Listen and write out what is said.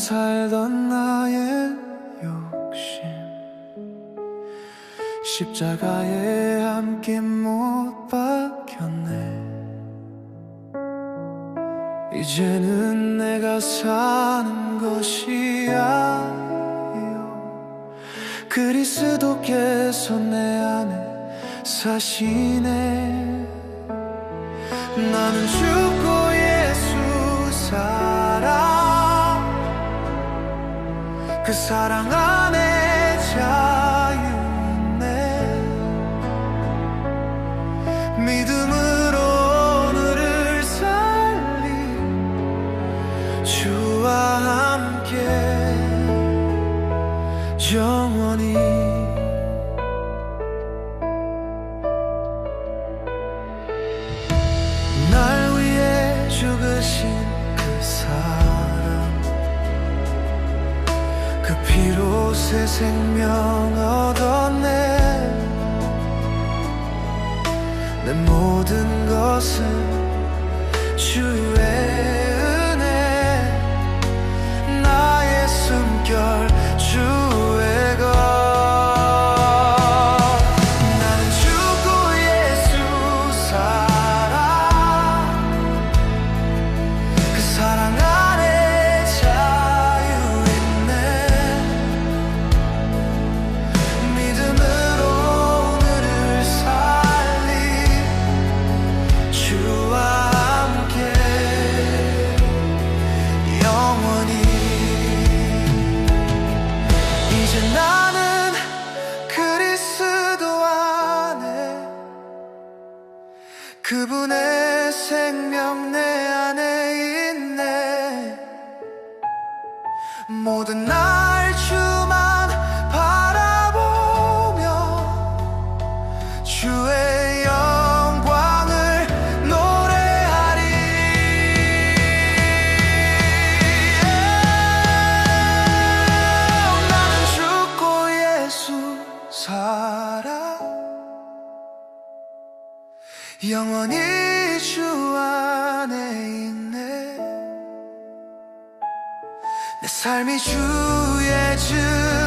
살던 나의 욕심. 십자가에 함께 못 박혔네. 이제는 내가 사는 것이 아니요 그리스도께서 내 안에 사시네. 나는 죽고 예수 살 그 사랑 안에 자유 있네. 믿음으로 오늘을 살리 주와 함께 영원히 피로 새 생명 얻었네. 내 모든 것은 주의 그분의 생명 내 안에 있네. 모든 날 영원히 주 안에 있네. 내 삶이 주의 증